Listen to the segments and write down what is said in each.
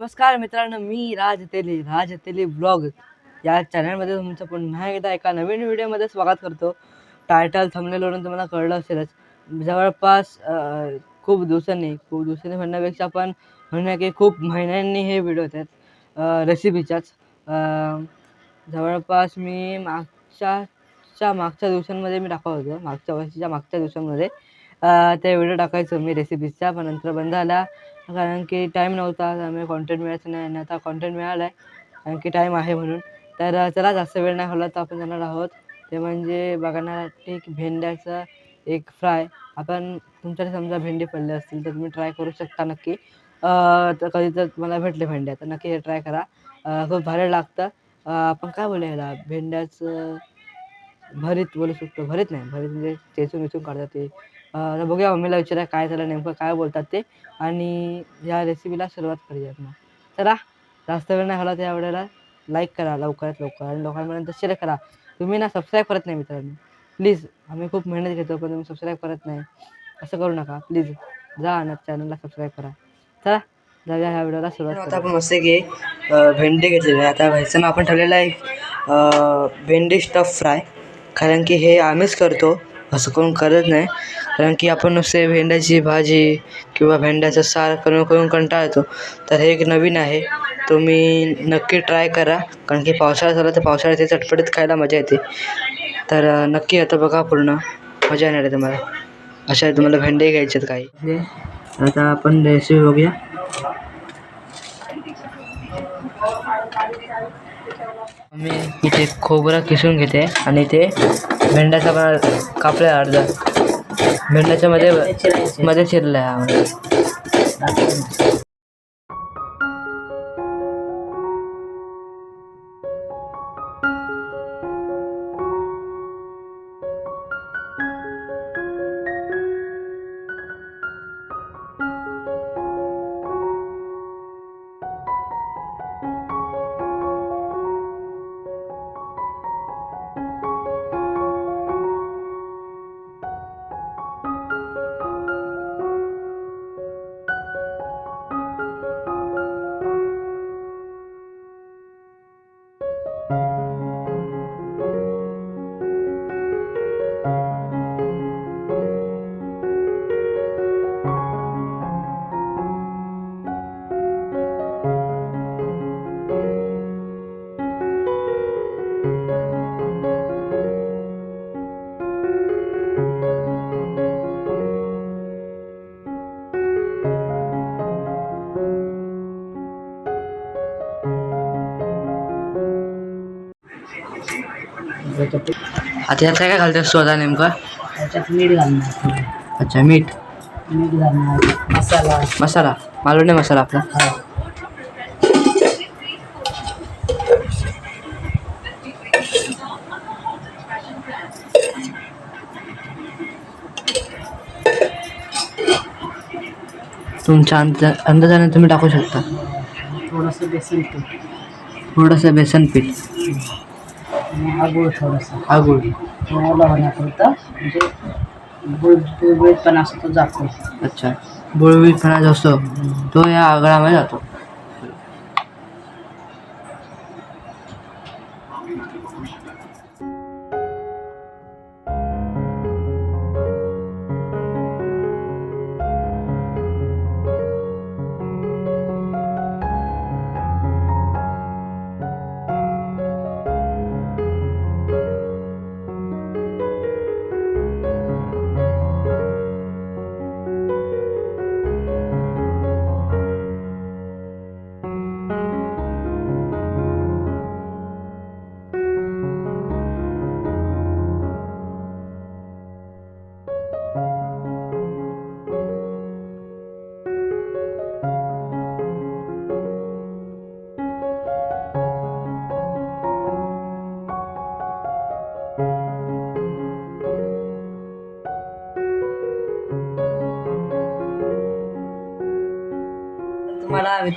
नमस्कार मित्रांनो मी राज तेले राज तेले ब्लॉग. या चॅनलमध्ये तुमचं पुन्हा एकदा एका नवीन व्हिडिओमध्ये स्वागत करतो. टायटल थंबनेलवरून तुम्हाला कळलं असेलच. जवळपास खूप दिवसांनी खूप दिवसांनी म्हणण्यापेक्षा आपण म्हणूया की खूप महिन्यांनी हे व्हिडिओ होते आहेत रेसिपीच्याच जवळपास मी मागच्याच्या मागच्या दिवसांमध्ये मी टाकत होतो. मागच्या वर्षीच्या मागच्या दिवसांमध्ये ते व्हिडिओ टाकायचो मी रेसिपीजचा पण नंतर बंद झाला. कारण की टाईम नव्हता त्यामुळे कॉन्टेंट मिळायचं नाही आणि आता कॉन्टेंट मिळाला आहे कारण की टाईम आहे म्हणून. तर चला जास्त वेळ नाही होला तर आपण जाणार आहोत. ते म्हणजे बघण्यासाठी एक भेंड्याचं एक फ्राय आपण तुमच्याकडे समजा भेंडी पडले असतील तर तुम्ही ट्राय करू शकता नक्की. तर कधी तर मला भेटले भेंड्या तर नक्की हे ट्राय करा. खूप भारी लागतं. आपण काय बोलूया ह्याला भेंड्याचं भरीत बोलू शकतो. भरीत नाही भरीत म्हणजे चेचून वेचून काढतात ते. अ, आता बघूया मम्मीला विचारा काय त्याला नेमकं काय बोलतात ते. आणि या रेसिपीला सुरुवात करूयात मग. चला जास्त वेळ नाही घालवत या वेळेला लाईक करा लवकरात लवकर आणि लोकांपर्यंत शेअर करा. तुम्ही ना सबस्क्राईब करत नाही मित्रांनो. प्लीज आम्ही खूप मेहनत घेतो पण तुम्ही सबस्क्राईब करत नाही. असं करू नका. प्लीज जा आणि चॅनलला सबस्क्राईब करा. चला जाऊया ह्या व्हिडिओला सुरुवात आता आपण मस्त की भेंडी घेतलेली आहे. आता व्हायचं ना आपण ठेवलेलं आहे भेंडी स्टफ फ्राय कारण की हे आम्हीच करतो असं कोण करत नाही. कारण की आपण नुसते भेंड्याची भाजी किंवा भेंड्याचं सार करून करून कंटाळा येतो. तर हे एक नवीन आहे. तुम्ही नक्की ट्राय करा. कारण की पावसाळा झाला तर पावसाळ्यात हे चटपटीत खायला मजा येते. तर नक्की आता बघा पूर्ण. मजा येणार आहे तुम्हाला. अशा तुम्हाला भेंडे घ्यायचे आहेत काही. आता आपण रेसिपी बघूया. मी इथे खोबरं किसून घेते आणि ते भेंड्याचा पण कापला अर्धा. भेंड्याच्या मध्ये मध्ये चिरलं आता यात काय काय घालतेस तू आता नेमकं? त्याच्यात मीठ घालणार अच्छा मीठ. मीठ घालणार मसाला. मसाला. मालवणी मसाला आपला. हा. तुमच्या अंदाज़ा अंदाजाने तुम्ही टाकू शकता. थोडंसं बेसन पीठ. थोडंसं बेसन पीठ. आणि हा गुळ थोडासा हा गुळ म्हणजे गुळ गुळगुळीतपणा असतो तो जातो. अच्छा. गुळवीपणा जो असतो. तो या आगळामध्ये जातो.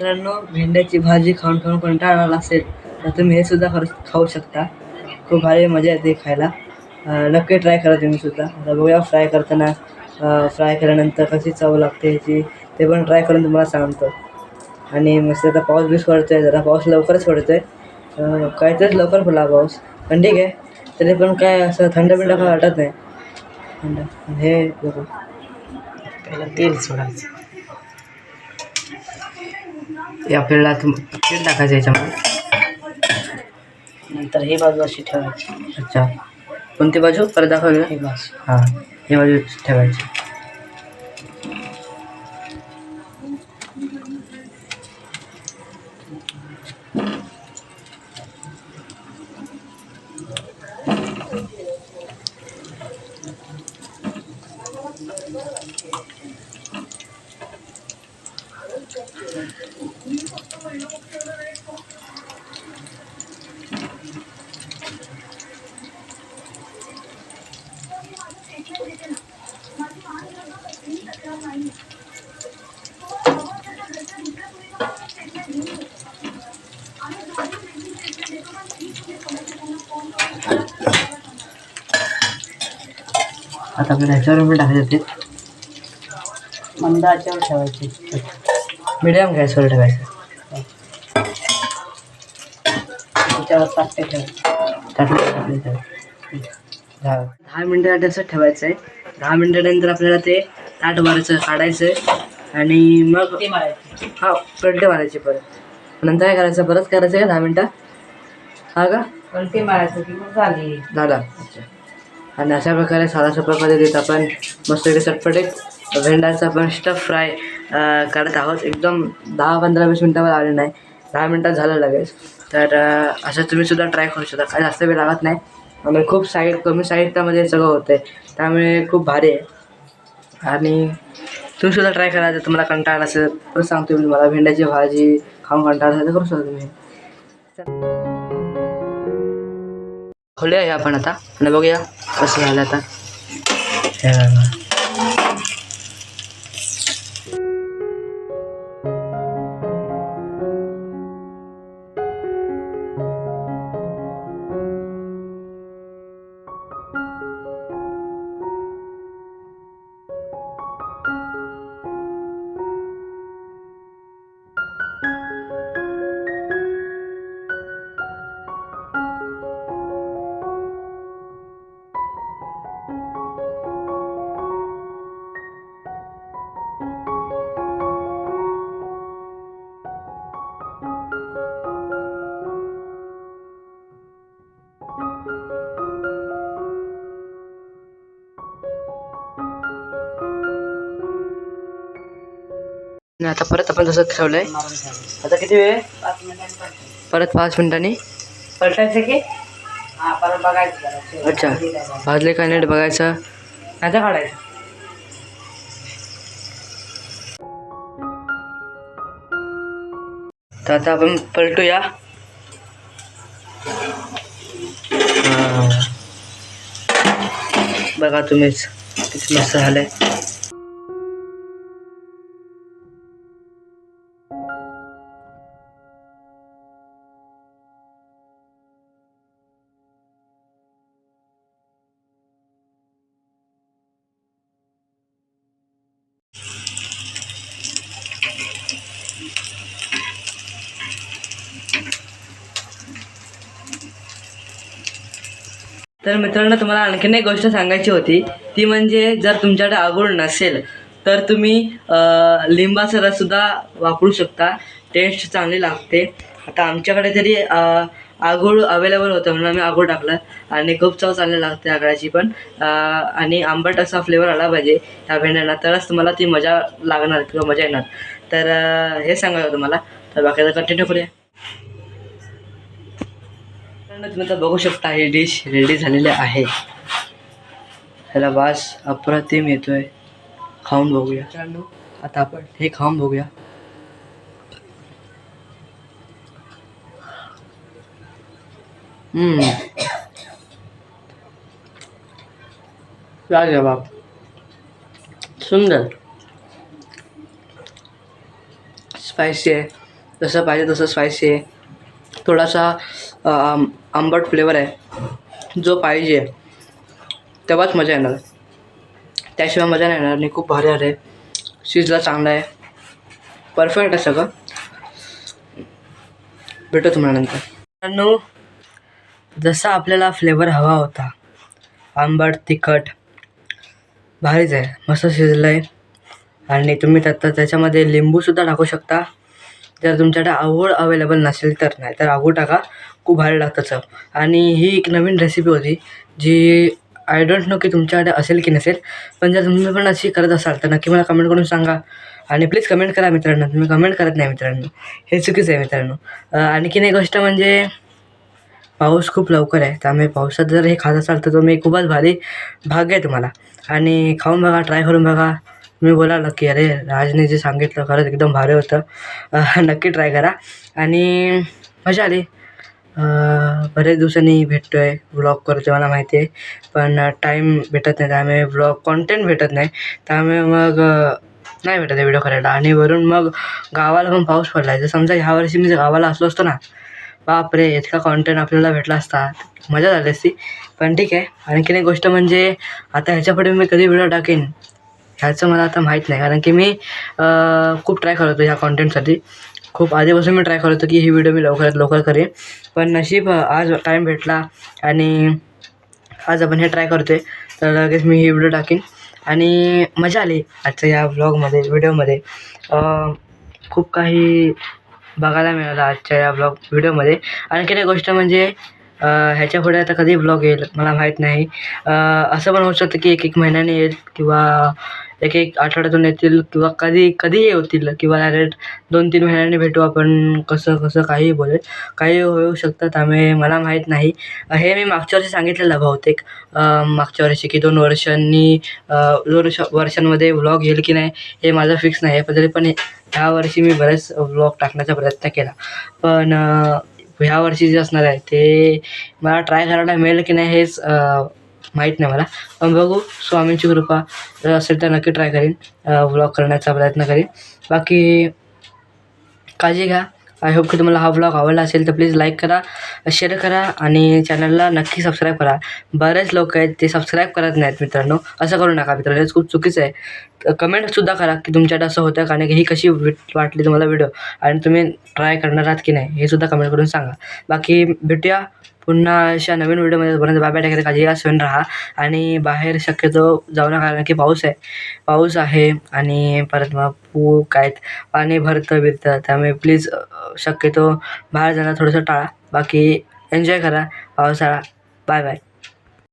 मित्रांनो भेंड्याची भाजी खाऊन खाऊन कंटाळा आला असेल तर तुम्ही हे सुद्धा खरं खाऊ शकता. खूप भारी मजा येते खायला. नक्की ट्राय करा तुम्ही सुद्धा. आता बघूया फ्राय करताना फ्राय केल्यानंतर कशी चव लागते ह्याची ते पण ट्राय करून तुम्हाला सांगतो. आणि मस्त आता पाऊस बीस पडतो आहे जरा पाऊस लवकरच पडतो आहे काहीतरीच लवकर पडला पाऊस पण ठीक आहे. तरी पण काय असं थंड बिंड काय वाटत नाही. थंड हे बघू. पहिला तेल सोडायचं. हे आपल्याला तेल टाकायचं याच्यामध्ये. नंतर ही बाजू अशी ठेवायची. अच्छा. कोणती बाजू? परत दाखवली ही बाजू. हां. हे बाजू ठेवायची. आता आपल्याला ह्याच्यावर पण टाकायचं ते मंद आचेवर ठेवायची. मिडियम गॅसवर ठेवायचं त्याच्यावर पाट्टे ठेवायचे. दहा दहा मिनटासाठी असं ठेवायचं आहे दहा मिनटानंतर आपल्याला ते ताट मारायचं काढायचं आहे आणि मग ते मारायची. हा पलटे मारायचे परत. नंतर काय करायचं? परत करायचं का दहा मिनटं? हा का? ते मारायचं की मग झाली. झाला. अच्छा आणि अशा प्रकारे साधा सोप्या पद्धतीत आपण मस्त इकडे चटपटीत भेंड्याचा आपण स्टफ फ्राय करत आहोत. एकदम दहा पंधरा वीस मिनटावर आले नाही. दहा मिनटात झालं लगेच. तर असं तुम्ही सुद्धा ट्राय करू शकता. काही जास्त वेळ लागत नाही. आणि खूप साईड कमी साहित्यामध्ये सगळं होतं आहे त्यामुळे खूप भारी आहे. आणि तुम्ही सुद्धा ट्राय करा. जर तुम्हाला कंटाळा असेल तर सांगतो मी तुम्हाला. भेंड्याची भाजी खाऊन कंटाळा असेल तर करू शकता तुम्ही. खोलूया हे आपण आता. आणि बघूया कसं झालं आता. आणि आता परत आपण तसंच ठेवलंय. मारून ठेवायचं आता किती वेळ. परत पाच मिनिटांनी. पलटायचं की? हा परत बघायचं अच्छा. भाजली का नीट बघायचं? आता काढायचं. तर आता आपण पलटूया. हा. बघा तुम्हीच किती मस्त झालंय. तर मित्रांनो तुम्हाला आणखीन एक गोष्ट सांगायची होती. ती म्हणजे जर तुमच्याकडे आगोळ नसेल तर तुम्ही लिंबाचा रससुद्धा वापरू शकता. टेस्ट चांगली लागते. आता आमच्याकडे तरी अं, आगोळ अवेलेबल होतं म्हणून आम्ही आगोळ टाकला. आणि खूप चव चांगली लागते आगळाची पण. आणि आंबट असा फ्लेवर आला पाहिजे त्या भेंड्यांना. तरच तुम्हाला ती मजा लागणार किंवा मजा येणार. तर हे सांगायचं तुम्हाला. तर बाकीचं कंटिन्यू करूया. तुम्ही तर बघू शकता हे डिश रेडी झालेली आहे. ह्याला वास अप्रतिम येतोय. खाऊन बघूया. मित्रांनो आता आपण हे खाऊन बघूया. हम्म. लाजवाब सुंदर. स्पायसी आहे. जसं पाहिजे तसं स्पायसी आहे. थोडासा आम- आंबट फ्लेवर आहे. जो पाहिजे तेव्हाच मजा येणार. त्याशिवाय मजा नाही येणार आणि खूप भारी आहे शिजला चांगला आहे. परफेक्ट आहे सगळं. भेटू तुम्हाला नंतर. मित्रांनो जसा आपल्याला फ्लेवर हवा होता आंबट तिखट भारीच आहे. मस्त शिजलं आहे आणि तुम्ही त्यात त्याच्यामध्ये लिंबूसुद्धा टाकू शकता. जर तुमच्याकडे आवड अवेलेबल नसेल तर नाही तर आवड टाका. खूप भारी लागतं चव. आणि ही एक नवीन रेसिपी होती जी आय डोंट नो की तुमच्याकडे असेल की नसेल पण जर तुम्ही पण अशी करत असाल तर नक्की मला कमेंट करून सांगा. आणि प्लीज कमेंट करा मित्रांनो. तुम्ही कमेंट करत नाही मित्रांनो. हे चुकीचं आहे मित्रांनो. आणखीन एक गोष्ट म्हणजे पाऊस खूप लवकर आहे त्यामुळे पावसात जर हे खात असाल तर तुम्ही खूपच भारी भाग्य आहे तुम्हाला. आणि खाऊन बघा ट्राय करून बघा. तुम्ही बोला की अरे राजने जे सांगितलं खरंच एकदम भारी होतं. नक्की ट्राय करा. आणि मजा आली. बरेच दिवसांनी भेटतो आहे व्लॉग करतो मला माहिती आहे. पण टाईम भेटत नाही त्यामुळे व्लॉग कॉन्टेंट भेटत नाही. त्यामुळे मग नाही भेटत आहे व्हिडिओ करायला. आणि वरून मग गावाला पण पाऊस पडला आहे जर समजा ह्या वर्षी मी जर गावाला असलो असतो ना बापरे इतका कॉन्टेंट आपल्याला भेटला असता. मजा झाली असती. पण ठीक आहे. आणखीन एक गोष्ट म्हणजे आता ह्याच्यापुढे मी कधी व्हिडिओ टाकेन? ह्याचं मला आता माहीत नाही कारण की मी खूप ट्राय करत होतो ह्या कॉन्टेंटसाठी खूप आधीपासून मी ट्राय करत होतो की ही व्हिडिओ मी लवकरात लवकर करेन. पण नशीब आज टाईम भेटला आणि आज आपण हे ट्राय करतो आहे तर लगेच मी ही व्हिडिओ टाकीन. आणि मजा आली आजच्या या ब्लॉगमध्ये व्हिडिओमध्ये खूप काही बघायला मिळालं आजच्या या ब्लॉग व्हिडिओमध्ये आणखीन एक गोष्ट म्हणजे ह्याच्या पुढे आता कधी ब्लॉग येईल मला माहीत नाही. असं पण होऊ शकतं की एक एक महिन्याने येईल किंवा एक एक आठवड्यातून येतील किंवा कधी कधीही येतील किंवा डायरेक्ट दोन तीन महिन्यांनी भेटू आपण कसं कसं काहीही बोलेल. काही होऊ शकतात आम्ही मला माहीत नाही. हे मी मागच्या वर्षी सांगितलेलं बहुतेक. मागच्या वर्षी की दोन वर्षांनी दोन वर्ष वर्षांमध्ये व्लॉग येईल की नाही हे माझं फिक्स नाही आहे. पण तरी पण ह्या वर्षी मी बरेच व्लॉग टाकण्याचा प्रयत्न केला. पण ह्या वर्षी जे असणार आहे ते मला ट्राय करायला मिळेल की नाही हेच माहीत नाही मला. पण बघू स्वामींची कृपा जर असेल तर नक्की ट्राय करीन. व्लॉग करण्याचा प्रयत्न करीन. बाकी काळजी घ्या. आय होप की तुम्हाला हा व्लॉग आवडला असेल तर प्लीज लाईक करा शेअर करा आणि चॅनलला नक्की सबस्क्राईब करा. बरेच लोक आहेत ते सबस्क्राईब करत नाहीत मित्रांनो. असं करू नका मित्रांनो. हे खूप चुकीचं आहे. कमेंटसुद्धा करा की तुमच्याकडे असं होतं कारण की ही कशी वाटली तुम्हाला व्हिडिओ आणि तुम्ही ट्राय करणार आहात की नाही? हे सुद्धा कमेंट करून सांगा. बाकी भेटूया. पुन्हा अशा नवीन व्हिडिओमध्ये पर्यंत बाय बाय टाकायला काळजी घ्या सण राहा. आणि बाहेर शक्यतो जाऊ नका कारण की पाऊस आहे. पाऊस आहे आणि परत मग पू काय पाणी भरतं बिरतं त्यामुळे प्लीज शक्यतो बाहेर जाणं थोडंसं टाळा. बाकी एन्जॉय करा पावसाळा बाय बाय